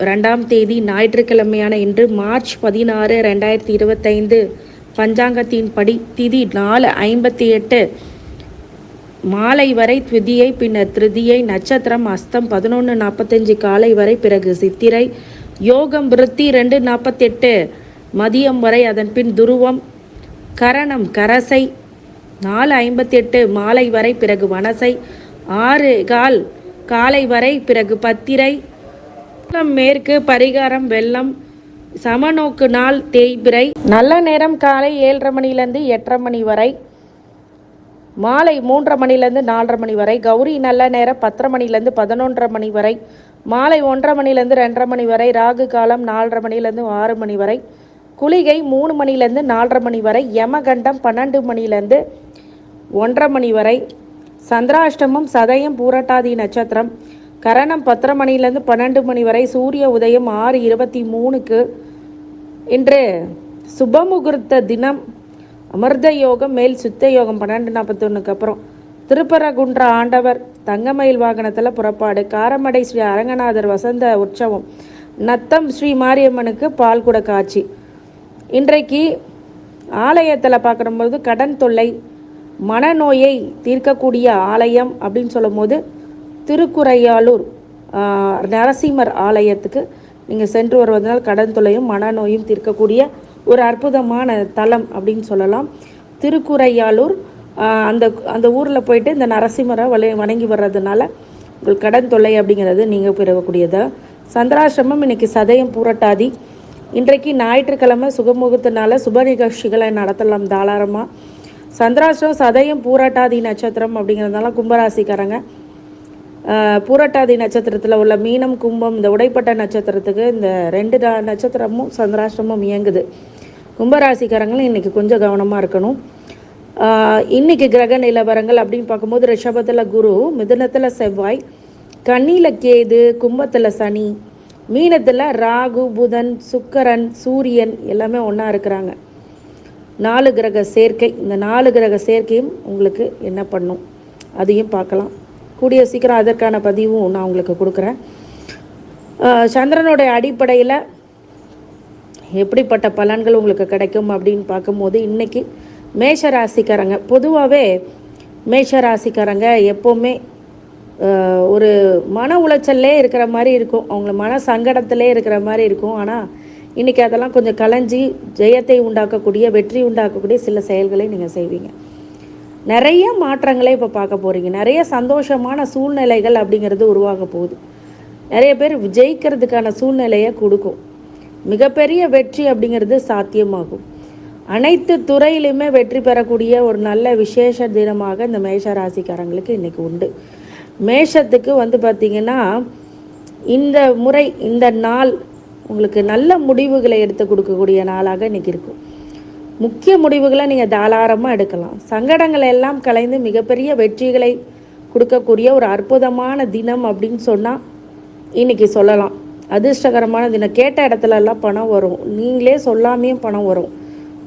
ரெண்டாம் தேதி ஞாயிற்றுக்கிழமையான இன்று மார்ச் பதினாறு ரெண்டாயிரத்தி இருபத்தைந்து பஞ்சாங்கத்தின் படி திதி நாலு ஐம்பத்தி எட்டு மாலை வரை த்விதியை பின்னர் திருதியை நட்சத்திரம் அஸ்தம் பதினொன்று நாற்பத்தஞ்சு காலை வரை பிறகு சித்திரை யோகம் விருத்தி ரெண்டு நாற்பத்தெட்டு மதியம் வரை அதன் பின் துருவம் கரணம் கரசை நாலு ஐம்பத்தெட்டு மாலை வரை பிறகு வனசை ஆறு கால் காலை வரை பிறகு பத்திரை மேற்கு பரிகாரம் வெள்ளம் சமநோக்கு நாள் தேய்பிறை நல்ல நேரம் காலை ஏழரை மணிலேருந்து எட்டரை மணி வரை மாலை மூன்றரை மணிலேருந்து நாலரை மணி வரை கௌரி நல்ல நேரம் பத்தரை மணிலேருந்து பதினொன்றரை மணி வரை மாலை ஒன்றரை மணிலேருந்து ரெண்டரை மணி வரை ராகு காலம் நாலரை மணிலேருந்து ஆறு மணி வரை குளிகை மூணு மணிலேருந்து நாலரை மணி வரை யமகண்டம் பன்னெண்டு மணிலேருந்து ஒன்றரை மணி வரை சந்திராஷ்டமம் சதயம் பூரட்டாதி நட்சத்திரம் கரணம் பத்தரை மணிலேருந்து பன்னெண்டு மணி வரை சூரிய உதயம் ஆறு இருபத்தி மூணுக்கு. இன்று சுபமுகூர்த்த தினம். அமிர்த யோகம் மேல் சுத்த யோகம் பன்னெண்டு நாற்பத்தொன்னுக்கு அப்புறம். திருப்பரகுன்ற ஆண்டவர் தங்கமயில் வாகனத்தில் புறப்பாடு. காரமடை ஸ்ரீ அரங்கநாதர் வசந்த உற்சவம். நத்தம் ஸ்ரீ மாரியம்மனுக்கு பால்குட காட்சி. இன்றைக்கு ஆலயத்தில் பார்க்குறபோது கடன் தொல்லை மனநோயை தீர்க்கக்கூடிய ஆலயம் அப்படின்னு சொல்லும்போது திருக்குறையாலூர் நரசிம்மர் ஆலயத்துக்கு நீங்கள் சென்று வருவதனால் கடன் தொலையும் மனநோயும் தீர்க்கக்கூடிய ஒரு அற்புதமான தலம் அப்படின்னு சொல்லலாம். திருக்குறையாலூர் அந்த அந்த ஊரில் போயிட்டு இந்த நரசிம்மரை வலை வணங்கி வர்றதுனால உங்கள் கடன் தொல்லை அப்படிங்கிறது நீங்கள் பெறக்கூடியது? சந்திராசிரமம் இன்றைக்கி சதயம் பூரட்டாதி. இன்றைக்கு ஞாயிற்றுக்கிழமை சுகமுகத்தினால சுப நிகழ்ச்சிகளை நடத்தலாம் தாராளமாக சந்திராசிரம் சதயம் பூரட்டாதி நட்சத்திரம் அப்படிங்கிறதுனால கும்பராசிக்காரங்க பூரட்டாதி நட்சத்திரத்தில் உள்ள மீனம் கும்பம் இந்த உடைப்பட்ட நட்சத்திரத்துக்கு இந்த ரெண்டு நட்சத்திரமும் சந்திராஷ்டிரமும் இயங்குது. கும்பராசிக்காரங்களும் இன்றைக்கி கொஞ்சம் கவனமாக இருக்கணும். இன்றைக்கி கிரக நிலவரங்கள் அப்படின்னு பார்க்கும்போது ரிஷபத்தில் குரு மிதுனத்தில் செவ்வாய் கண்ணியில் கேது கும்பத்தில் சனி மீனத்தில் ராகு புதன் சுக்கரன் சூரியன் எல்லாமே ஒன்றா இருக்கிறாங்க. நாலு கிரக சேர்க்கை இந்த நாலு கிரக சேர்க்கையும் உங்களுக்கு என்ன பண்ணும்? அதையும் பார்க்கலாம். கூடிய சீக்கிரம் அதற்கான பதிவும் நான் உங்களுக்கு கொடுக்குறேன். சந்திரனுடைய அடிப்படையில் எப்படிப்பட்ட பலன்கள் உங்களுக்கு கிடைக்கும் அப்படின்னு பார்க்கும்போது இன்றைக்கி மேஷ ராசிக்காரங்க பொதுவாகவே மேஷ ராசிக்காரங்க எப்போவுமே ஒரு மன உளைச்சல்லே இருக்கிற மாதிரி இருக்கும். அவங்கள மன சங்கடத்திலே இருக்கிற மாதிரி இருக்கும். ஆனால் இன்றைக்கி அதெல்லாம் கொஞ்சம் கலைஞ்சி ஜெயத்தை உண்டாக்கக்கூடிய வெற்றி உண்டாக்கக்கூடிய சில செயல்களை நீங்கள் செய்வீங்க. நிறைய மாற்றங்களை இப்போ பார்க்க போகிறீங்க நிறைய சந்தோஷமான சூழ்நிலைகள் அப்படிங்கிறது உருவாக போகுது. நிறைய பேர் ஜெயிக்கிறதுக்கான சூழ்நிலையை கொடுக்கும். மிகப்பெரிய வெற்றி அப்படிங்கிறது சாத்தியமாகும். அனைத்து துறையிலுமே வெற்றி பெறக்கூடிய ஒரு நல்ல விசேஷ தினமாக இந்த மேஷ ராசிக்காரங்களுக்கு இன்றைக்கி உண்டு. மேஷத்துக்கு வந்து பார்த்திங்கன்னா இந்த முறை இந்த நாள் உங்களுக்கு நல்ல முடிவுகளை எடுத்து கொடுக்கக்கூடிய நாளாக இன்றைக்கி இருக்கும். முக்கிய முடிவுகளை நீங்கள் தாராளமாக எடுக்கலாம். சங்கடங்களை எல்லாம் கலைந்து மிகப்பெரிய வெற்றிகளை கொடுக்கக்கூடிய ஒரு அற்புதமான தினம் அப்படின்னு சொன்னால் இன்னைக்கு சொல்லலாம். அதிர்ஷ்டகரமான தினம். கேட்ட இடத்துலலாம் பணம் வரும். நீங்களே சொல்லாமையும் பணம் வரும்.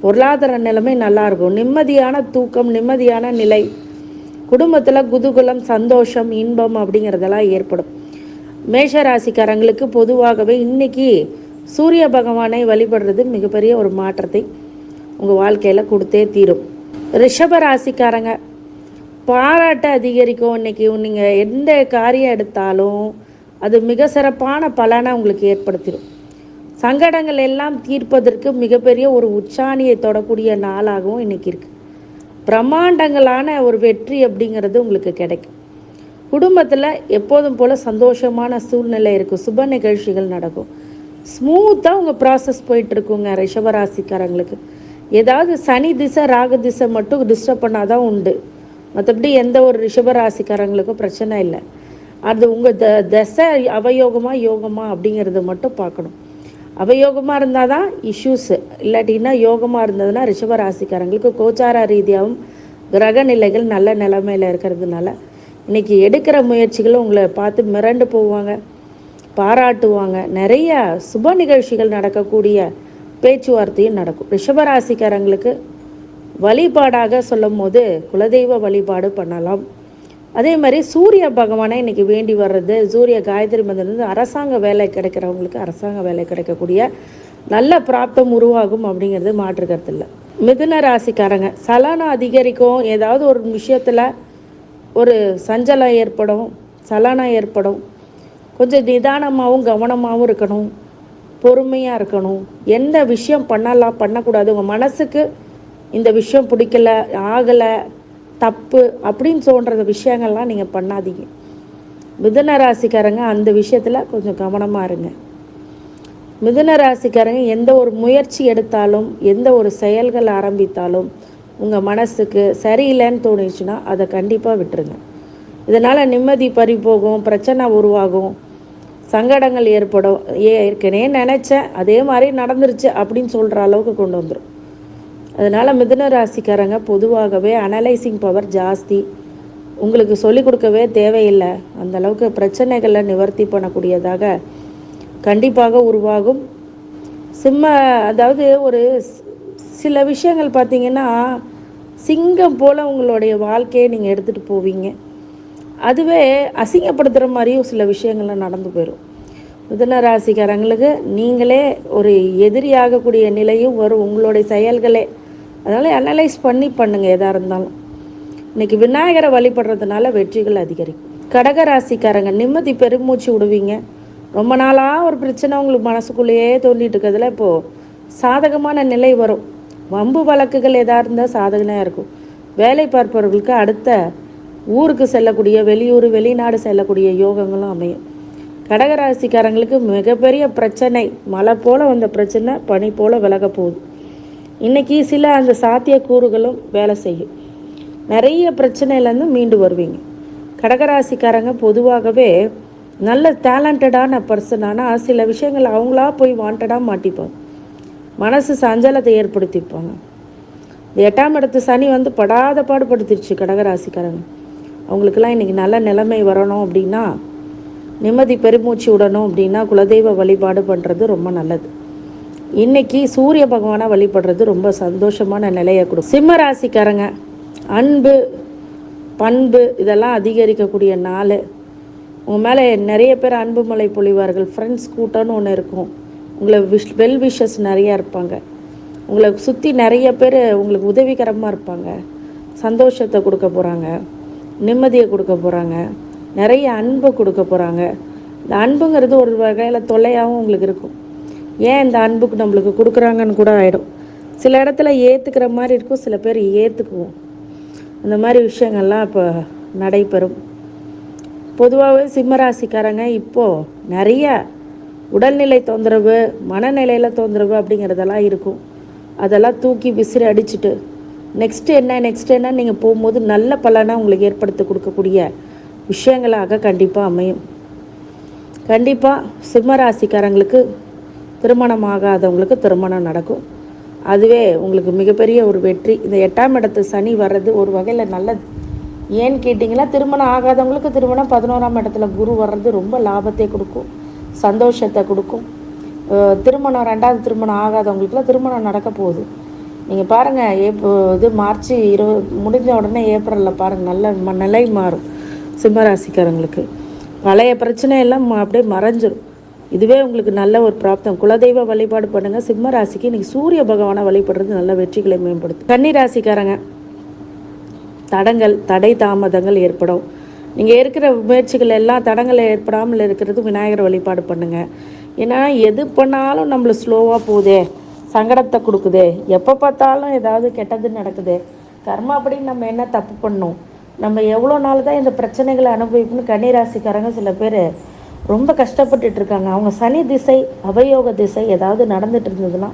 பொருளாதார நிலைமை நல்லாயிருக்கும் நிம்மதியான தூக்கம் நிம்மதியான நிலை. குடும்பத்தில் குதூகுலம் சந்தோஷம் இன்பம் அப்படிங்கிறதெல்லாம் ஏற்படும். மேஷ ராசிக்காரங்களுக்கு பொதுவாகவே இன்னைக்கு சூரிய பகவானை வழிபடுறது மிகப்பெரிய ஒரு மாற்றத்தை உங்கள் வாழ்க்கையில் கொடுத்தே தீரும். ரிஷப ராசிக்காரங்க பாராட்டை அதிகரிக்கும். இன்னைக்கு நீங்கள் எந்த காரியம் எடுத்தாலும் அது மிக சிறப்பான பலனை உங்களுக்கு ஏற்படுத்திடும் சங்கடங்கள் எல்லாம் தீர்ப்பதற்கு மிகப்பெரிய ஒரு உச்சாணியை தொடக்கூடிய நாளாகவும் இன்றைக்கி இருக்குது பிரம்மாண்டங்களான ஒரு வெற்றி அப்படிங்கிறது உங்களுக்கு கிடைக்கும். குடும்பத்தில் எப்போதும் போல் சந்தோஷமான சூழ்நிலை இருக்கும் சுப நிகழ்ச்சிகள் நடக்கும். ஸ்மூத்தாக உங்கள் ப்ராசஸ் போயிட்டுருக்குங்க ரிஷபராசிக்காரங்களுக்கு ஏதாவது சனி திசை ராகு திசை மட்டும் டிஸ்டர்ப் பண்ணாதான் உண்டு. மற்றபடி எந்த ஒரு ரிஷபராசிக்காரங்களுக்கும் பிரச்சனை இல்லை. அது உங்கள் த தசை அவயோகமாக யோகமா அப்படிங்கிறத மட்டும் பார்க்கணும். அவயோகமாக இருந்தால் தான் இஷ்யூஸு இல்லாட்டின்னா யோகமாக இருந்ததுன்னா ரிஷபராசிக்காரங்களுக்கு கோச்சார ரீதியாகவும் கிரக நிலைகள் நல்ல நிலமையில் இருக்கிறதுனால இன்றைக்கி எடுக்கிற முயற்சிகளும் உங்களை பார்த்து மிரண்டு போவாங்க பாராட்டுவாங்க. நிறைய சுப நிகழ்ச்சிகள் நடக்கக்கூடிய பேச்சுவார்த்தையும் நடக்கும். ரிஷபராசிக்காரங்களுக்கு வழிபாடாக சொல்லும் போது குலதெய்வ வழிபாடு பண்ணலாம். அதே மாதிரி சூரிய பகவானை இன்னைக்கு வேண்டி வர்றது சூரிய காயத்ரி மந்திரம் அரசாங்க வேலை கிடைக்கிறவங்களுக்கு அரசாங்க வேலை கிடைக்கக்கூடிய நல்ல பிராப்தம் உருவாகும் அப்படிங்கிறது மாற்றுக்கிறது இல்லை. மிதுன ராசிக்காரங்க சலனம் அதிகரிக்கும். ஏதாவது ஒரு விஷயத்தில் ஒரு சஞ்சலம் ஏற்படும் சலனம் ஏற்படும். கொஞ்சம் நிதானமாகவும் கவனமாகவும் இருக்கணும். பொறுமையாக இருக்கணும். எந்த விஷயம் பண்ணலாம் பண்ணக்கூடாது. உங்கள் மனசுக்கு இந்த விஷயம் பிடிக்கல ஆகலை தப்பு அப்படின்னு சொல்கிற விஷயங்கள்லாம் நீங்கள் பண்ணாதீங்க. மிதுன ராசிக்காரங்க அந்த விஷயத்தில் கொஞ்சம் கவனமாக இருங்க. மிதுன ராசிக்காரங்க எந்த ஒரு முயற்சி எடுத்தாலும் எந்த ஒரு செயல்கள் ஆரம்பித்தாலும் உங்கள் மனசுக்கு சரியில்லைன்னு தோணுச்சுன்னா அதை கண்டிப்பாக விட்டுருங்க. இதனால் நிம்மதி பறி போகும் பிரச்சனை உருவாகும். சங்கடங்கள் ஏற்படும். ஏ ஏற்கனவே நினச்சேன். அதே மாதிரி நடந்துருச்சு அப்படின்னு சொல்கிற அளவுக்கு கொண்டு வந்துடும் அதனால் மிதுன ராசிக்காரங்க பொதுவாகவே அனலைசிங் பவர் ஜாஸ்தி. உங்களுக்கு சொல்லிக் கொடுக்கவே தேவையில்லை. அந்த அளவுக்கு பிரச்சனைகளை நிவர்த்தி பண்ணக்கூடியதாக கண்டிப்பாக உருவாகும். சிம்ம அதாவது ஒரு சில விஷயங்கள் பார்த்தீங்கன்னா சிங்கம் போல் உங்களுடைய வாழ்க்கையை நீங்கள் எடுத்துகிட்டு போவீங்க. அதுவே அசிங்கப்படுத்துகிற மாதிரியும் சில விஷயங்கள்லாம் நடந்து போயிடும் மிதுன ராசிக்காரங்களுக்கு நீங்களே ஒரு எதிரியாகக்கூடிய நிலையும் வரும். உங்களுடைய செயல்களே. அதனால் அனலைஸ் பண்ணி பண்ணுங்கள் எதாக இருந்தாலும். இன்றைக்கி விநாயகரை வழிபடுறதுனால வெற்றிகள் அதிகரிக்கும். கடக ராசிக்காரங்க நிம்மதி பெருமூச்சு விடுவீங்க. ரொம்ப நாளாக ஒரு பிரச்சனை உங்களுக்கு மனசுக்குள்ளேயே தோண்டிட்டு இருக்கிறதுல இப்போது சாதகமான நிலை வரும். வம்பு வழக்குகள் எதாக இருந்தால் சாதகனாக இருக்கும். வேலை பார்ப்பவர்களுக்கு அடுத்த ஊருக்கு செல்லக்கூடிய வெளியூர் வெளிநாடு செல்லக்கூடிய யோகங்களும் அமையும். கடகராசிக்காரங்களுக்கு மிகப்பெரிய பிரச்சனை மழை போல் வந்த பிரச்சனை பனி போல் விலக போகுது. இன்றைக்கி சில அந்த சாத்தியக்கூறுகளும் வேலை செய்யும். நிறைய பிரச்சனையிலேருந்து மீண்டு வருவீங்க. கடகராசிக்காரங்க பொதுவாகவே நல்ல டேலண்டடான பர்சன் ஆனால் சில விஷயங்கள் அவங்களா போய் வாண்டடாக மாட்டிப்பாங்க. மனசு சஞ்சலத்தை ஏற்படுத்திப்பாங்க. எட்டாம் இடத்து சனி வந்து படாத பாடுபடுத்திருச்சு கடகராசிக்காரங்க. அவங்களுக்கெல்லாம் இன்றைக்கி நல்ல நிலைமை வரணும் அப்படின்னா நிம்மதி பெருமூச்சு விடணும் அப்படின்னா குலதெய்வ வழிபாடு பண்ணுறது ரொம்ப நல்லது. இன்றைக்கி சூரிய பகவானை வழிபடுறது ரொம்ப சந்தோஷமான நிலையை கொடுக்கும் சிம்ம ராசிக்காரங்க அன்பு பண்பு இதெல்லாம் அதிகரிக்கக்கூடிய நாள். உங்கள் மேலே நிறைய பேர் அன்பு மலை பொழிவார்கள். ஃப்ரெண்ட்ஸ் கூட்டம்னு ஒன்று இருக்கும். உங்களை விஷ் வெல் விஷஸ் நிறையா இருப்பாங்க. உங்களை சுற்றி நிறைய பேர் உங்களுக்கு உதவிகரமாக இருப்பாங்க. சந்தோஷத்தை கொடுக்க போகிறாங்க நிம்மதியை கொடுக்க போகிறாங்க நிறைய அன்பு கொடுக்க போகிறாங்க இந்த அன்புங்கிறது ஒரு வகையில் தொல்லையாகவும் உங்களுக்கு இருக்கும். ஏன் இந்த அன்புக்கு நம்மளுக்கு கொடுக்குறாங்கன்னு கூட ஆகிடும் சில இடத்துல ஏற்றுக்கிற மாதிரி இருக்கும் சில பேர் ஏற்றுக்குவோம் அந்த மாதிரி விஷயங்கள்லாம் இப்போ நடைபெறும். பொதுவாகவே சிம்மராசிக்காரங்க இப்போது நிறைய உடல்நிலை தொந்தரவு மனநிலையில் தொந்தரவு அப்படிங்கிறதெல்லாம் இருக்கும். அதெல்லாம் தூக்கி விசிறி அடிச்சுட்டு நெக்ஸ்ட்டு என்ன நெக்ஸ்ட் என்ன நீங்கள் போகும்போது நல்ல பலனை உங்களுக்கு ஏற்படுத்தி கொடுக்கக்கூடிய விஷயங்களாக கண்டிப்பாக அமையும். கண்டிப்பாக சிம்மராசிக்காரங்களுக்கு திருமணம் ஆகாதவங்களுக்கு திருமணம் நடக்கும். அதுவே உங்களுக்கு மிகப்பெரிய ஒரு வெற்றி. இந்த எட்டாம் இடத்து சனி வர்றது ஒரு வகையில் நல்லது. ஏன்னு கேட்டிங்கன்னா திருமணம் ஆகாதவங்களுக்கு திருமணம் பதினோராம் இடத்துல குரு வர்றது ரொம்ப லாபத்தை கொடுக்கும் சந்தோஷத்தை கொடுக்கும். திருமணம் ரெண்டாவது திருமணம் ஆகாதவங்களுக்குலாம் திருமணம் நடக்க போகுது. நீங்கள் பாருங்கள் ஏப் இது மார்ச் இருபது முடிஞ்ச உடனே ஏப்ரலில் பாருங்கள் நல்ல ம நிலை மாறும் சிம்மராசிக்காரங்களுக்கு. பழைய பிரச்சனை எல்லாம் ம- அப்படியே மறைஞ்சிரும். இதுவே உங்களுக்கு நல்ல ஒரு பிராப்தம். குலதெய்வ வழிபாடு பண்ணுங்கள் சிம்ம ராசிக்கு இன்னைக்கு சூரிய பகவானை வழிபடுறது நல்ல வெற்றிகளை மேம்படுத்தும். கன்னி ராசிக்காரங்க தடங்கள் தடை தாமதங்கள் ஏற்படும். நீங்கள் இருக்கிற முயற்சிகள் எல்லாம் தடங்கள் ஏற்படாமல் இருக்கிறது விநாயகர் வழிபாடு பண்ணுங்கள் ஏன்னா எது பண்ணாலும் நம்மள ஸ்லோவாக போகுதே. சங்கடத்தை கொடுக்குதே. எப்போ பார்த்தாலும் ஏதாவது கெட்டது நடக்குது. கர்மா அப்படின்னு நம்ம என்ன தப்பு பண்ணோம் நம்ம எவ்வளோ நாள் தான் இந்த பிரச்சனைகளை அனுபவிக்கணும் கன்னிராசிக்காரங்க சில பேர் ரொம்ப கஷ்டப்பட்டுட்டு இருக்காங்க. அவங்க சனி திசை அவயோக திசை ஏதாவது நடந்துட்டு இருந்ததுன்னா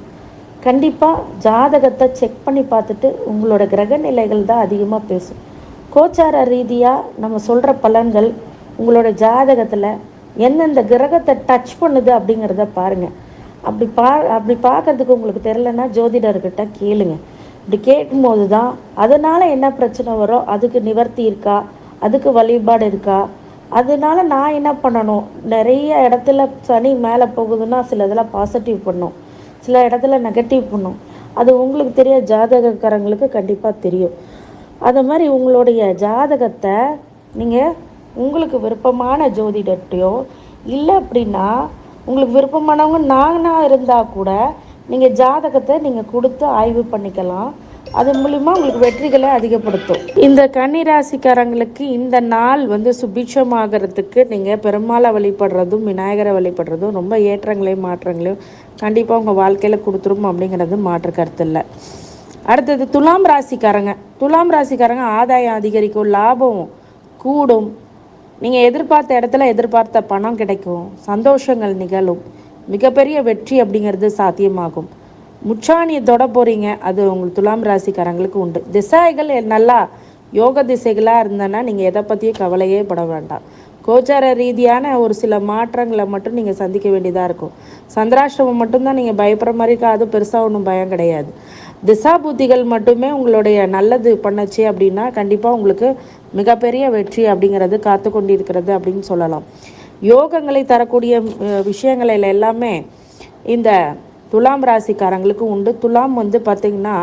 கண்டிப்பாக ஜாதகத்தை செக் பண்ணி பார்த்துட்டு உங்களோட கிரக நிலைகள் தான் அதிகமாக பேசும். கோச்சார ரீதியாக நம்ம சொல்கிற பலன்கள் உங்களோட ஜாதகத்தில் எந்தெந்த கிரகத்தை டச் பண்ணுது அப்படிங்கிறத பாருங்கள் அப்படி பா அப்படி பார்க்கறதுக்கு உங்களுக்கு தெரிலன்னா ஜோதிடர்கிட்ட கேளுங்க. இப்படி கேட்கும்போது தான் அதனால் என்ன பிரச்சனை வரும் அதுக்கு நிவர்த்தி இருக்கா? அதுக்கு வழிபாடு இருக்கா? அதனால நான் என்ன பண்ணணும்? நிறைய இடத்துல சனி மேலே போகுதுன்னா சில இதெல்லாம் பாசிட்டிவ் பண்ணும். சில இடத்துல நெகட்டிவ் பண்ணும். அது உங்களுக்கு தெரிய ஜாதகக்காரங்களுக்கு கண்டிப்பாக தெரியும். அது மாதிரி உங்களுடைய ஜாதகத்தை நீங்கள் உங்களுக்கு விருப்பமான ஜோதிடட்டையோ இல்லை அப்படின்னா உங்களுக்கு விருப்பமானவங்க நானாக இருந்தால் கூட நீங்கள் ஜாதகத்தை நீங்கள் கொடுத்து ஆய்வு பண்ணிக்கலாம். அது மூலிமா உங்களுக்கு வெற்றிகளை அதிகப்படுத்தும். இந்த கன்னிராசிக்காரங்களுக்கு இந்த நாள் வந்து சுபிட்சமாகறதுக்கு நீங்கள் பெருமாளை வழிபடுறதும் விநாயகரை வழிபடுறதும் ரொம்ப ஏற்றங்களையும் மாற்றங்களையும் கண்டிப்பாக உங்கள் வாழ்க்கையில் கொடுத்துரும் அப்படிங்கிறது மாற்று கருத்து இல்லை. அடுத்தது துலாம் ராசிக்காரங்க. துலாம் ராசிக்காரங்க ஆதாயம் அதிகரிக்கும் லாபம் கூடும். நீங்கள் எதிர்பார்த்த இடத்துல எதிர்பார்த்த பணம் கிடைக்கும். சந்தோஷங்கள் நிகழும். மிகப்பெரிய வெற்றி அப்படிங்கிறது சாத்தியமாகும். முச்சாணியை தொட போகிறீங்க அது உங்களுக்கு துலாம் ராசிக்காரங்களுக்கு உண்டு. திசைகள் நல்லா யோக திசைகளாக இருந்தனா நீங்கள் எதை பற்றியும் கவலையே பட வேண்டாம். கோச்சார ரீதியான ஒரு சில மாற்றங்களை மட்டும் நீங்கள் சந்திக்க வேண்டியதாக இருக்கும். சந்திராஷ்டமம் மட்டும்தான் நீங்கள் பயப்படுற மாதிரி அது பெருசாக ஒன்றும் பயம் கிடையாது. திசா புத்திகள் மட்டுமே உங்களுடைய நல்லது பண்ணுச்சு அப்படின்னா கண்டிப்பாக உங்களுக்கு மிகப்பெரிய வெற்றி அப்படிங்கிறது காத்து கொண்டிருக்கிறது அப்படின்னு சொல்லலாம். யோகங்களை தரக்கூடிய அஹ், விஷயங்களில் எல்லாமே இந்த துலாம் ராசிக்காரங்களுக்கு உண்டு. துலாம் வந்து பார்த்திங்கன்னா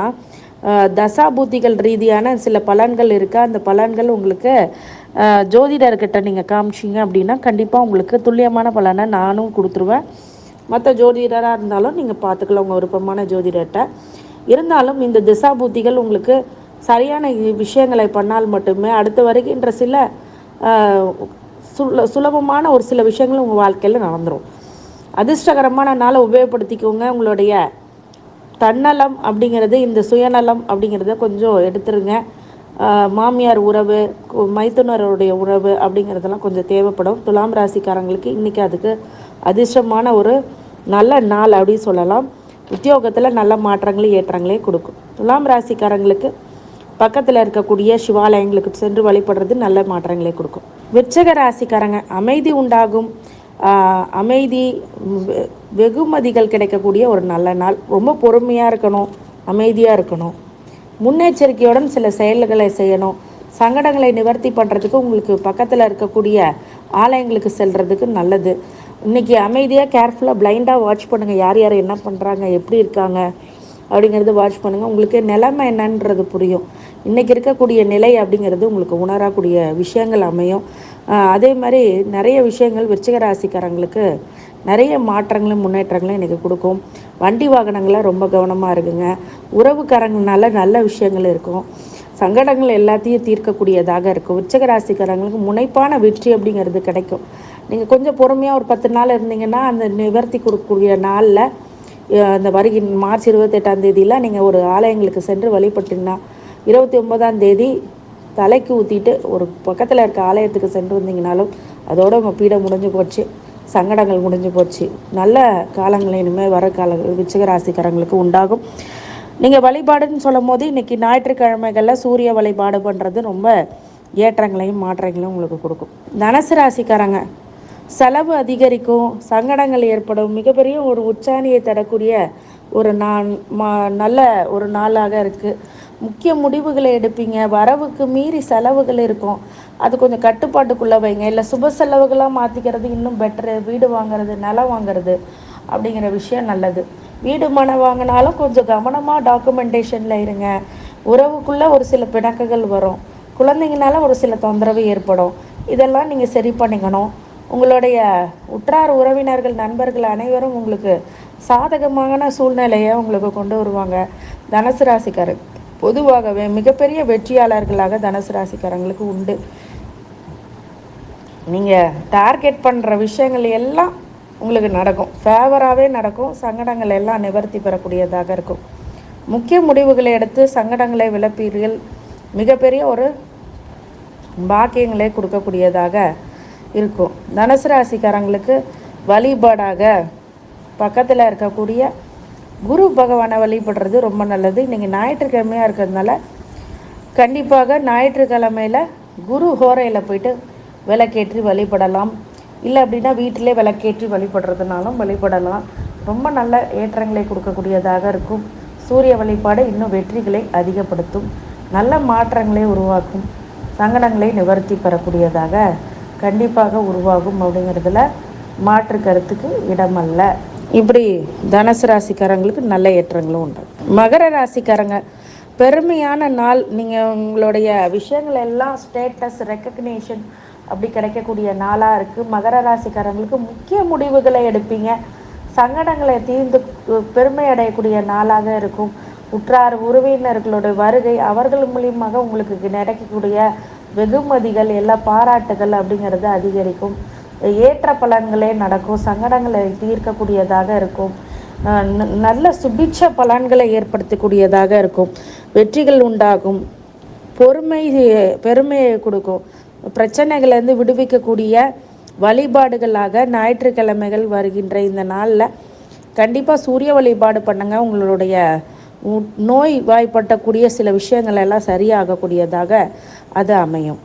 தசாபூத்திகள் ரீதியான சில பலன்கள் இருக்குது அந்த பலன்கள் உங்களுக்கு ஜோதிடர்கிட்ட நீங்கள் காமிச்சிங்க அப்படின்னா கண்டிப்பாக உங்களுக்கு துல்லியமான பலனை நானும் கொடுத்துருவேன். மற்ற ஜோதிடராக இருந்தாலும் நீங்கள் பார்த்துக்கலாம் உங்கள் விருப்பமான ஜோதிடர்கிட்ட. இருந்தாலும் இந்த திசாபூத்திகள் உங்களுக்கு சரியான விஷயங்களை பண்ணால் மட்டுமே அடுத்து வருகின்ற சில சுல சுலபமான ஒரு சில விஷயங்களும் உங்கள் வாழ்க்கையில் நடந்துரும். அதிர்ஷ்டகரமான நாளை உபயோகப்படுத்திக்கோங்க. உங்களுடைய தன்னலம் அப்படிங்கிறது இந்த சுயநலம் அப்படிங்கிறத கொஞ்சம் எடுத்துருங்க. மாமியார் உறவு மைத்துனருடைய உறவு அப்படிங்கிறதெல்லாம் கொஞ்சம் தேவைப்படும். துலாம் ராசிக்காரங்களுக்கு இன்றைக்கி அதுக்கு அதிர்ஷ்டமான ஒரு நல்ல நாள் அப்படின்னு சொல்லலாம். உத்தியோகத்தில் நல்ல மாற்றங்களையும் ஏற்றங்களையும் கொடுக்கும். துலாம் ராசிக்காரங்களுக்கு பக்கத்தில் இருக்கக்கூடிய சிவாலயங்களுக்கு சென்று வழிபடுறது நல்ல மாற்றங்களை கொடுக்கும். விருச்சக ராசிக்காரங்க அமைதி உண்டாகும். அமைதி வெ- வெகுமதிகள் கிடைக்கக்கூடிய ஒரு நல்ல நாள். ரொம்ப பொறுமையாக இருக்கணும் அமைதியாக இருக்கணும். முன்னெச்சரிக்கையுடன் சில செயல்களை செய்யணும். சங்கடங்களை நிவர்த்தி பண்ணுறதுக்கு உங்களுக்கு பக்கத்தில் இருக்கக்கூடிய ஆலயங்களுக்கு செல்கிறதுக்கு நல்லது. இன்னைக்கு அமைதியாக கேர்ஃபுல்லாக பிளைண்டாக வாட்ச் பண்ணுங்கள் யார் யார் என்ன பண்ணுறாங்க எப்படி இருக்காங்க அப்படிங்கிறது வாட்ச் பண்ணுங்கள் உங்களுக்கு நிலைமை என்னன்றது புரியும். இன்றைக்கி இருக்கக்கூடிய நிலை அப்படிங்கிறது உங்களுக்கு உணரக்கூடிய விஷயங்கள் அமையும். அதே மாதிரி நிறைய விஷயங்கள் விருச்சிக ராசிக்காரங்களுக்கு நிறைய மாற்றங்களும் முன்னேற்றங்களும் இன்றைக்கி கொடுக்கும். வண்டி வாகனங்களாக ரொம்ப கவனமாக இருக்குங்க உறவுக்காரங்கனால நல்ல விஷயங்கள் இருக்கும். சங்கடங்கள் எல்லாத்தையும் தீர்க்கக்கூடியதாக இருக்கும். உச்சக ராசிக்காரங்களுக்கு முனைப்பான வெற்றி அப்படிங்கிறது கிடைக்கும். நீங்கள் கொஞ்சம் பொறுமையாக ஒரு பத்து நாள் இருந்தீங்கன்னா அந்த நிவர்த்தி கொடுக்கக்கூடிய நாளில் அந்த வருகின் மார்ச் இருபத்தெட்டாம் தேதியில் நீங்கள் ஒரு ஆலயங்களுக்கு சென்று வழிபட்டீங்கன்னா இருபத்தி ஒன்பதாம் தேதி தலைக்கு ஊற்றிட்டு ஒரு பக்கத்தில் இருக்க ஆலயத்துக்கு சென்று வந்தீங்கனாலும் அதோட உங்கள் பீடம் முடிஞ்சு போச்சு சங்கடங்கள் முடிஞ்சு போச்சு. நல்ல காலங்கள் இனிமேல் வர காலங்கள் விச்சகராசிக்காரங்களுக்கு உண்டாகும். நீங்கள் வழிபாடுன்னு சொல்லும் போது இன்றைக்கி ஞாயிற்றுக்கிழமைகளில் சூரிய வழிபாடு பண்ணுறது ரொம்ப ஏற்றங்களையும் மாற்றங்களையும் உங்களுக்கு கொடுக்கும். தனுசு ராசிக்காரங்க செலவு அதிகரிக்கும் சங்கடங்கள் ஏற்படும் மிகப்பெரிய ஒரு உச்சாணியை தரக்கூடிய ஒரு நான் மா நல்ல ஒரு நாளாக இருக்குது முக்கிய முடிவுகளை எடுப்பீங்க. வரவுக்கு மீறி செலவுகள் இருக்கும். அது கொஞ்சம் கட்டுப்பாட்டுக்குள்ளே வைங்க. இல்லை சுப செலவுகளாக மாற்றிக்கிறது இன்னும் பெட்ரு வீடு வாங்குறது நிலம் வாங்குறது அப்படிங்கிற விஷயம் நல்லது. வீடு மனை வாங்கினாலும் கொஞ்சம் கவனமாக டாக்குமெண்டேஷனில் இருங்க. உறவுக்குள்ளே ஒரு சில பிணக்குகள் வரும். குழந்தைங்கனால ஒரு சில தொந்தரவு ஏற்படும். இதெல்லாம் நீங்கள் சரி பண்ணிக்கணும். உங்களுடைய உற்றார் உறவினர்கள் நண்பர்கள் அனைவரும் உங்களுக்கு சாதகமான சூழ்நிலையை உங்களுக்கு கொண்டு வருவாங்க. தனுசு ராசிக்காரர். பொதுவாகவே மிகப்பெரிய வெற்றியாளர்களாக தனுசு ராசிக்காரங்களுக்கு உண்டு. நீங்கள் டார்கெட் பண்ணுற விஷயங்கள் எல்லாம் உங்களுக்கு நடக்கும். ஃபேவராகவே நடக்கும். சங்கடங்கள் எல்லாம் நிவர்த்தி பெறக்கூடியதாக இருக்கும். முக்கிய முடிவுகளை எடுத்து சங்கடங்களை விளப்பீர்கள் மிகப்பெரிய ஒரு பாக்கியங்களை கொடுக்கக்கூடியதாக இருக்கும். தனுசு ராசிக்காரங்களுக்கு வழிபாடாக பக்கத்தில் இருக்கக்கூடிய குரு பகவானை வழிபடுறது ரொம்ப நல்லது. இன்றைக்கி ஞாயிற்றுக்கிழமையாக இருக்கிறதுனால கண்டிப்பாக ஞாயிற்றுக்கிழமையில் குரு ஹோரையில் போயிட்டு விளக்கேற்றி வழிபடலாம். இல்லை அப்படின்னா வீட்டிலே விளக்கேற்றி வழிபடுறதுனாலும் வழிபடலாம். ரொம்ப நல்ல ஏற்றங்களை கொடுக்கக்கூடியதாக இருக்கும். சூரிய வழிபாடு இன்னும் வெற்றிகளை அதிகப்படுத்தும். நல்ல மாற்றங்களை உருவாக்கும். சங்கடங்களை நிவர்த்தி பெறக்கூடியதாக கண்டிப்பாக உருவாகும் அப்படிங்கிறதுல மாற்று கருத்துக்கு இடமல்ல. இப்படி தனுசு ராசிக்காரங்களுக்கு நல்ல ஏற்றங்களும் உண்டு. மகர ராசிக்காரங்க பெருமையான நாள் நீங்கள் உங்களுடைய விஷயங்கள் எல்லாம் ஸ்டேட்டஸ் ரெக்கக்னேஷன் அப்படி கிடைக்கக்கூடிய நாளாக இருக்குது மகர ராசிக்காரங்களுக்கு முக்கிய முடிவுகளை எடுப்பீங்க. சங்கடங்களை தீர்ந்து பெருமை அடையக்கூடிய நாளாக இருக்கும். உற்றார் உறவினர்களுடைய வருகை அவர்கள் மூலியமாக உங்களுக்கு கிடைக்கக்கூடிய வெகுமதிகள் எல்லா பாராட்டுகள் அப்படிங்கிறது அதிகரிக்கும். ஏற்ற பலன்களே நடக்கும். சங்கடங்களை தீர்க்கக்கூடியதாக இருக்கும். நல்ல சுபிட்ச பலன்களை ஏற்படுத்தக்கூடியதாக இருக்கும். வெற்றிகள் உண்டாகும். பொறுமை பெருமையை கொடுக்கும். பிரச்சனைகள்லேருந்து விடுவிக்கக்கூடிய வழிபாடுகளாக ஞாயிற்றுக்கிழமைகள் வருகின்ற இந்த நாளில் கண்டிப்பாக சூரிய வழிபாடு பண்ணுங்க. உங்களுடைய நோய் வாய்ப்பட்டக்கூடிய சில விஷயங்கள் எல்லாம் சரியாகக்கூடியதாக அது அமையும்.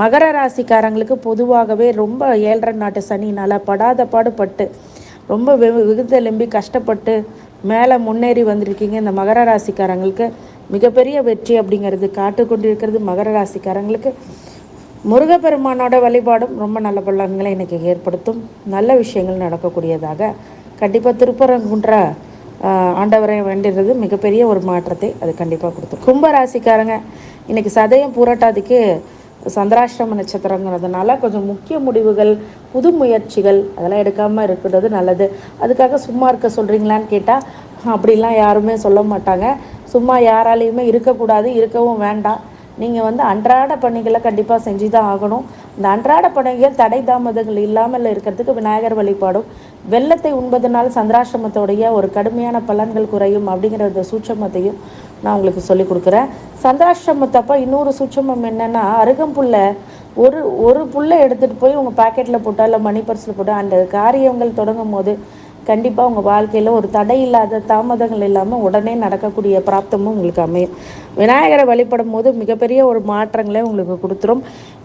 மகர ராசிக்காரங்களுக்கு பொதுவாகவே ரொம்ப ஏழரை நாட்டு சனினால் படாத பாடுபட்டு ரொம்ப விகுதெலும்பி கஷ்டப்பட்டு மேலே முன்னேறி வந்திருக்கீங்க. இந்த மகர ராசிக்காரங்களுக்கு மிகப்பெரிய வெற்றி அப்படிங்கிறது காட்டு கொண்டிருக்கிறது மகர ராசிக்காரங்களுக்கு. முருகப்பெருமானோட வழிபாடும் ரொம்ப நல்ல பலன்களை இன்றைக்கி ஏற்படுத்தும். நல்ல விஷயங்கள் நடக்கக்கூடியதாக கண்டிப்பாக திருப்பரங்குன்ற ஆண்டவரை வேண்டியது மிகப்பெரிய ஒரு மாற்றத்தை அது கண்டிப்பாக கொடுத்துரும் கும்பராசிக்காரங்க இன்றைக்கி சதயம் பூரட்டாதிக்கு சந்திராஷ்டிரம நட்சத்திரங்கிறதுனால கொஞ்சம் முக்கிய முடிவுகள் புது முயற்சிகள் அதெல்லாம் எடுக்காமல் இருக்கிறது நல்லது. அதுக்காக சும்மா இருக்க சொல்கிறீங்களான்னு கேட்டால் அப்படிலாம் யாருமே சொல்ல மாட்டாங்க. சும்மா யாராலையுமே இருக்கக்கூடாது இருக்கவும் வேண்டாம். நீங்கள் வந்து அன்றாட பணிகளை கண்டிப்பாக செஞ்சு தான் ஆகணும். இந்த அன்றாட பணிகள் தடை தாமதங்கள் இல்லாமல் இருக்கிறதுக்கு விநாயகர் வழிபாடும் வெள்ளத்தை உண்பதனால் சந்திராசிரமத்தோடைய ஒரு கடுமையான பலன்கள் குறையும் அப்படிங்கிற சூட்சமத்தையும் நான் உங்களுக்கு சொல்லி கொடுக்குறேன். சந்திராஷ்டிரமத்தப்போ இன்னொரு சூட்சமம் என்னென்னா அருகம்புல்லை ஒரு ஒரு புல்லை எடுத்துகிட்டு போய் உங்கள் பாக்கெட்டில் போட்டால் இல்லை மணி பர்ஸில் போட்டால் அந்த காரியங்கள் தொடங்கும் போது கண்டிப்பாக உங்கள் வாழ்க்கையில் ஒரு தடை இல்லாத தாமதங்கள் இல்லாமல் உடனே நடக்கக்கூடிய பிராப்தமும் உங்களுக்கு அமையும். விநாயகரை வழிபடும் போது மிகப்பெரிய ஒரு மாற்றங்களே உங்களுக்கு கொடுத்துரும்.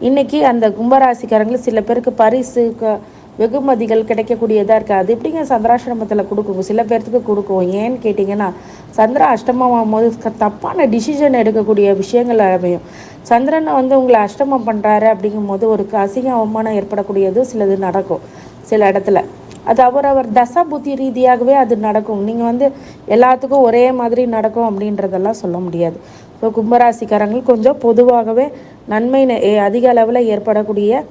இன்றைக்கி அந்த கும்பராசிக்காரங்களும் சில பேருக்கு பரிசு வெகுமதிகள் கிடைக்கக்கூடியதாக இருக்காது. எப்படிங்க சந்திராசிரமத்தில் கொடுக்கும் சில பேர்த்துக்கு கொடுக்கும் ஏன்னு கேட்டிங்கன்னா சந்திரா அஷ்டமம் போது தப்பான டிசிஷன் எடுக்கக்கூடிய விஷயங்கள் அமையும். சந்திரனை வந்து உங்களை அஷ்டமம் பண்ணுறாரு அப்படிங்கும் போது ஒரு அசிங்க அவமானம் ஏற்படக்கூடியது சிலது நடக்கும் சில இடத்துல. அது அவர் அவர் தசா புத்தி ரீதியாகவே அது நடக்கும். நீங்கள் வந்து எல்லாத்துக்கும் ஒரே மாதிரி நடக்கும் அப்படின்றதெல்லாம் சொல்ல முடியாது. ஸோ கும்பராசிக்காரங்கள் கொஞ்சம் பொதுவாகவே நன்மை அதிக அளவில் ஏற்படக்கூடிய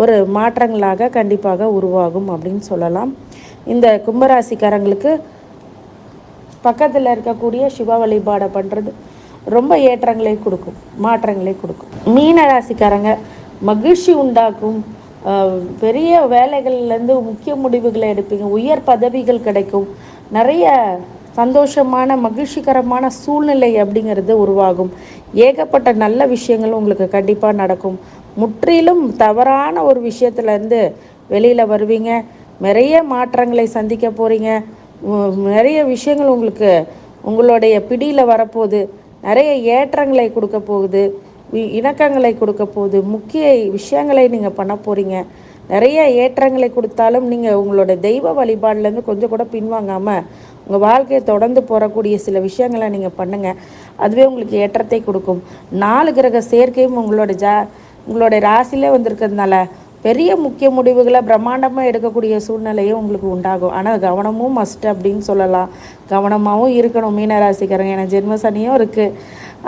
ஒரு மாற்றங்களாக கண்டிப்பாக உருவாகும் அப்படின்னு சொல்லலாம். இந்த கும்பராசிக்காரங்களுக்கு பக்கத்தில் இருக்கக்கூடிய சிவ வழிபாடை பண்ணுறது ரொம்ப ஏற்றங்களை கொடுக்கும் மாற்றங்களை கொடுக்கும். மீன ராசிக்காரங்க மகிழ்ச்சி உண்டாக்கும் பெரிய வேலைகள்லேருந்து முக்கிய முடிவுகளை எடுப்பீங்க உயர் பதவிகள் கிடைக்கும் நிறைய சந்தோஷமான மகிழ்ச்சிகரமான சூழ்நிலை அப்படிங்கிறது உருவாகும். ஏகப்பட்ட நல்ல விஷயங்கள் உங்களுக்கு கண்டிப்பாக நடக்கும். முற்றிலும் தவறான ஒரு விஷயத்துலேருந்து வெளியில் வருவீங்க. நிறைய மாற்றங்களை சந்திக்க போகிறீங்க நிறைய விஷயங்கள் உங்களுக்கு உங்களுடைய பிடியில் வரப்போகுது. நிறைய ஏற்றங்களை கொடுக்க போகுது. இணக்கங்களை கொடுக்க போகுது. முக்கிய விஷயங்களை நீங்கள் பண்ண போகிறீங்க நிறைய ஏற்றங்களை கொடுத்தாலும் நீங்கள் உங்களோட தெய்வ வழிபாடுலேருந்து கொஞ்சம் கூட பின்வாங்காமல் உங்கள் வாழ்க்கையை தொடர்ந்து போகக்கூடிய சில விஷயங்களை நீங்கள் பண்ணுங்கள் அதுவே உங்களுக்கு ஏற்றத்தை கொடுக்கும். நாலு கிரக சேர்க்கையும் உங்களோட ஜா உங்களுடைய ராசிலே வந்திருக்கிறதுனால பெரிய முக்கிய முடிவுகளை பிரம்மாண்டமாக எடுக்கக்கூடிய சூழ்நிலையும் உங்களுக்கு உண்டாகும். ஆனால் கவனமும் மஸ்ட் அப்படின்னு சொல்லலாம். கவனமாகவும் இருக்கணும். மீனராசிக்காரங்க ஏன்னா ஜென்ம சனியும் இருக்குது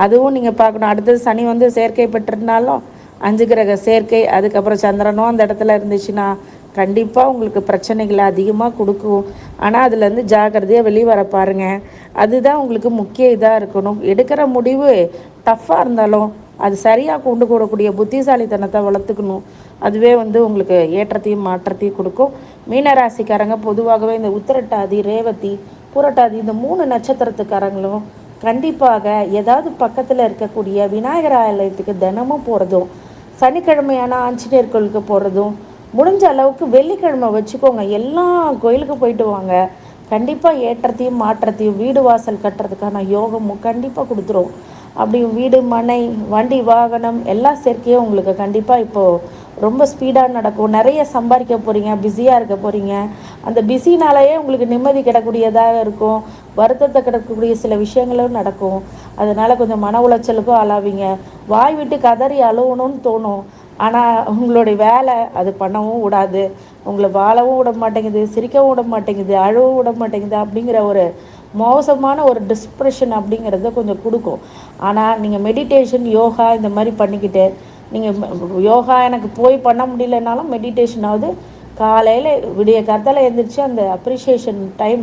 அதுவும் நீங்கள் பார்க்கணும். அடுத்தது சனி வந்து செயற்கை பெற்றிருந்தாலும் அஞ்சு கிரக சேர்க்கை அதுக்கப்புறம் சந்திரனும் அந்த இடத்துல இருந்துச்சுன்னா கண்டிப்பாக உங்களுக்கு பிரச்சனைகளை அதிகமாக கொடுக்கும். ஆனால் அதுலேருந்து ஜாக்கிரதையாக வெளியே வர பாருங்கள் அதுதான் உங்களுக்கு முக்கிய இதாக இருக்கணும். எடுக்கிற முடிவு டஃப்பாக இருந்தாலும் அது சரியாக கொண்டு கூடக்கூடிய புத்திசாலித்தனத்தை வளர்த்துக்கணும். அதுவே வந்து உங்களுக்கு ஏற்றத்தையும் மாற்றத்தையும் கொடுக்கும். மீனராசிக்காரங்க பொதுவாகவே இந்த உத்திரட்டாதி ரேவதி புரட்டாதி இந்த மூணு நட்சத்திரத்துக்காரங்களும் கண்டிப்பாக ஏதாவது பக்கத்தில் இருக்கக்கூடிய விநாயகர் ஆலயத்துக்கு தினமும் போகிறதும் சனிக்கிழமையான ஆஞ்சநேயர் கோயிலுக்கு போகிறதும் முடிஞ்ச அளவுக்கு வெள்ளிக்கிழமை வச்சுக்கோங்க. எல்லா கோயிலுக்கு போயிட்டு வாங்க. கண்டிப்பாக ஏற்றத்தையும் மாற்றத்தையும் வீடு வாசல் கட்டுறதுக்கான யோகமும் கண்டிப்பாக கொடுத்துரும். அப்படி வீடு மனை வண்டி வாகனம் எல்லா சேர்க்கையும் உங்களுக்கு கண்டிப்பாக இப்போது ரொம்ப ஸ்பீடாக நடக்கும். நிறைய சம்பாதிக்க போகிறீங்க பிஸியாக இருக்க போகிறீங்க அந்த பிஸினாலேயே உங்களுக்கு நிம்மதி கிடக்கூடியதாக இருக்கும். வருத்தத்தை கிடக்கக்கூடிய சில விஷயங்களும் நடக்கும். அதனால் கொஞ்சம் மன உளைச்சலுக்கும் ஆளாவீங்க. வாய் விட்டு கதறி அழுவணும்னு தோணும். ஆனால் உங்களுடைய வேலை அது பண்ணவும் விடாது. உங்களை வாழவும் விட மாட்டேங்குது சிரிக்கவும் விட மாட்டேங்குது அழவும் விட மாட்டேங்குது அப்படிங்கிற ஒரு மோசமான ஒரு டிஸ்ப்ரெஷன் அப்படிங்கிறத கொஞ்சம் கொடுக்கும். ஆனால் நீங்கள் மெடிடேஷன் யோகா இந்த மாதிரி பண்ணிக்கிட்டு நீங்கள் யோகா எனக்கு போய் பண்ண முடியலனாலும் மெடிடேஷனாவது காலையில் விடிய காத்தால எழுந்திரிச்சு அந்த அப்ரிஷியேஷன் டைம்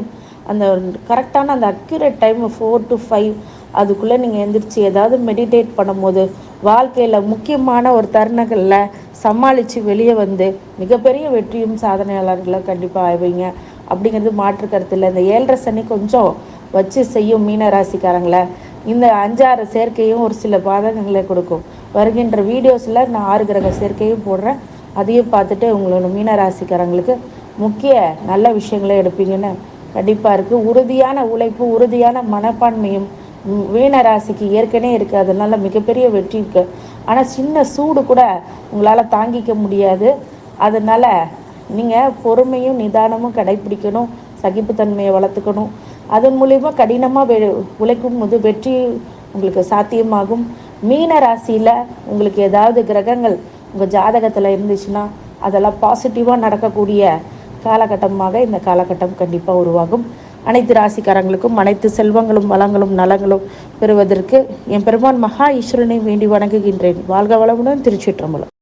அந்த கரெக்டான அந்த accurate time four to five அதுக்குள்ளே நீங்கள் எந்திரிச்சு ஏதாவது மெடிடேட் பண்ணும்போது வாழ்க்கையில் முக்கியமான ஒரு தருணங்களில் சமாளித்து வெளியே வந்து மிகப்பெரிய வெற்றியும் சாதனையாளர்களை கண்டிப்பாக ஆய்வீங்க அப்படிங்கிறது மாற்று கருத்து இல்லை. இந்த ஏழரை சனி கொஞ்சம் வச்சு செய்யும் மீன ராசிக்காரங்களை இந்த அஞ்சாறு சேர்க்கையும் ஒரு சில பாதகங்களை கொடுக்கும். வருகின்ற வீடியோஸில் நான் ஆறு கிரக சேர்க்கையும் போடுறேன். அதையும் பார்த்துட்டு உங்களோட மீன ராசிக்காரங்களுக்கு முக்கிய நல்ல விஷயங்களை எடுப்பீங்கன்னு கண்டிப்பாக இருக்குது உறுதியான உழைப்பு உறுதியான மனப்பான்மையும் மீன ராசிக்கு ஏற்கனவே இருக்குது அதனால் மிகப்பெரிய வெற்றி இருக்குது ஆனால் சின்ன சூடு கூட உங்களால் தாங்கிக்க முடியாது. அதனால் நீங்கள் பொறுமையும் நிதானமும் கடைப்பிடிக்கணும் சகிப்புத்தன்மையை வளர்த்துக்கணும். அதன் மூலிமா கடினமாக உழைக்கும் போது வெற்றி உங்களுக்கு சாத்தியமாகும். மீன ராசியில் உங்களுக்கு ஏதாவது கிரகங்கள் உங்கள் ஜாதகத்தில் இருந்துச்சுன்னா அதெல்லாம் பாசிட்டிவாக நடக்கக்கூடிய காலகட்டமாக இந்த காலகட்டம் கண்டிப்பாக உருவாகும். அனைத்து ராசிக்காரங்களுக்கும் அனைத்து செல்வங்களும் வளங்களும் நலங்களும் பெறுவதற்கு என் பெருமான் மகா ஈஸ்வரனை வேண்டி வணங்குகின்றேன். வாழ்க வளமுடன் திருச்சிற்றம்பலம்.